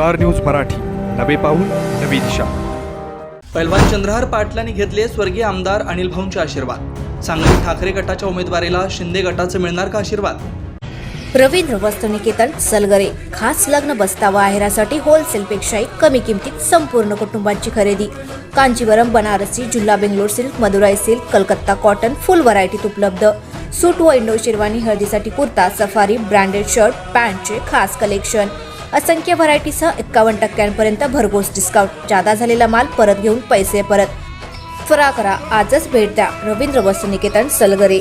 Star news Marathi. नवे पाऊल नवी दिशा. पैलवान चंद्रहार पाटलांनी घेतले स्वर्गीय आमदार अनिल भाऊंचे आशीर्वाद. सांगली ठाकरे गटाच्या उमेदवारीला शिंदे गटाचं मिळणार का आशीर्वाद? रवींद्र वस्त्रनिकेतन सलगरे. खास लग्न बसतावा आहेरासाठी होलसेलपेक्षाही कमी किमतीत संपूर्ण कुटुंबांची खरेदी. Kanjeevaram Banarasi जुल्ला Bangalore silk Madurai silk Calcutta cotton full व्हरायटीत उपलब्ध. सूट व इंडो शेरवानी हळदीसाठी कुर्ता सफारी ब्रँडेड शर्ट पॅन्टचे खास कलेक्शन असंख्य व्हरायटीसह एक्कावन्न टक्क्यांपर्यंत भरघोस डिस्काउंट जादा झालेला माल परत घेऊन पैसे परत. त्वरा करा. आजच भेट द्या. रवींद्र वस्त्रनिकेतन सलगरे.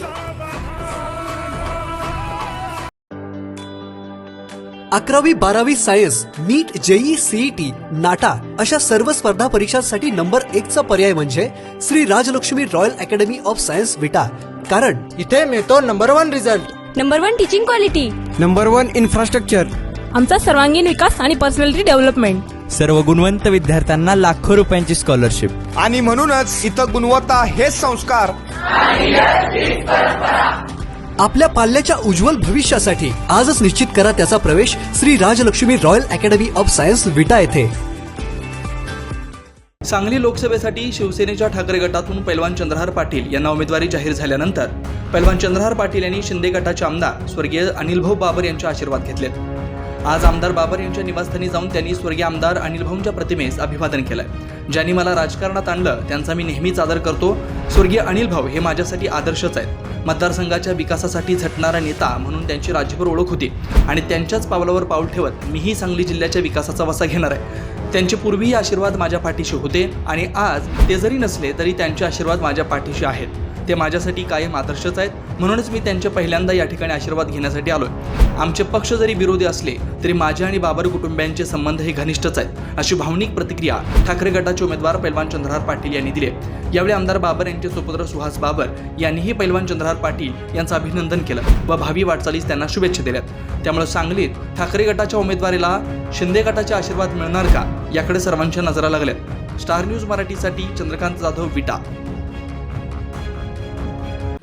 अकरावी बारावी science NEET JEE CET NATA अशा सर्व स्पर्धा परीक्षांसाठी नंबर एकचा पर्याय म्हणजे Shri Rajlakshmi royal academy of science Vita. कारण इथे मिळतो number one result. Number one teaching quality number one infrastructure. आमचा सर्वांगीण विकास आणि पर्सनॅलिटी डेव्हलपमेंट सर्व गुणवंत विद्यार्थ्यांना लाखो रुपयांची स्कॉलरशिप आणि म्हणूनच इथं गुणवत्ता हेच संस्कार. आपल्या पाल्याच्या उज्ज्वल भविष्यासाठी आजच निश्चित करा त्याचा प्रवेश Shri Rajlakshmi royal academy of science Vita येथे. सांगली लोकसभेसाठी शिवसेनेच्या ठाकरे गटातून पैलवान चंद्रहार पाटील यांना उमेदवारी जाहीर झाल्यानंतर पैलवान चंद्रहार पाटील यांनी शिंदे गटाचे आमदार स्वर्गीय अनिलभाऊ बाबर यांचे आशीर्वाद घेतलेत. आज आमदार बाबर यांच्या निवासस्थानी जाऊन त्यांनी स्वर्गीय आमदार अनिल भाऊंच्या प्रतिमेस अभिवादन केलंय. ज्यांनी मला राजकारणात आणलं त्यांचा मी नेहमीच आदर करतो. स्वर्गीय अनिल भाऊ हे माझ्यासाठी आदर्शच आहेत. मतदारसंघाच्या विकासासाठी झटणारा नेता म्हणून त्यांची राज्यभर ओळख होती आणि त्यांच्याच पावलावर पाऊल ठेवत मीही सांगली जिल्ह्याच्या विकासाचा वसा घेणार आहे. त्यांचे पूर्वीही आशीर्वाद माझ्या पाठीशी होते आणि आज ते जरी नसले तरी त्यांचे आशीर्वाद माझ्या पाठीशी आहेत. ते माझ्यासाठी कायम आदर्शच आहेत. म्हणूनच मी त्यांचे पहिल्यांदा या ठिकाणी आशीर्वाद घेण्यासाठी आलोय. आमचे पक्ष जरी विरोधी असले तरी माझे आणि बाबर कुटुंबियांचे संबंध हे घनिष्ठच आहेत अशी भावनिक प्रतिक्रिया ठाकरे गटाचे उमेदवार पैलवान चंद्रहार पाटील यांनी दिली यावेळी आमदार बाबर यांचे सुपुत्र सुहास बाबर यांनीही पैलवान चंद्रहार पाटील यांचं अभिनंदन केलं व भावी वाटचालीस त्यांना शुभेच्छा दिल्यात त्यामुळे सांगलीत ठाकरे गटाच्या उमेदवारीला शिंदे गटाचे आशीर्वाद मिळणार का याकडे सर्वांच्या नजरा लागल्यात. स्टार न्यूज मराठीसाठी चंद्रकांत जाधव विटा.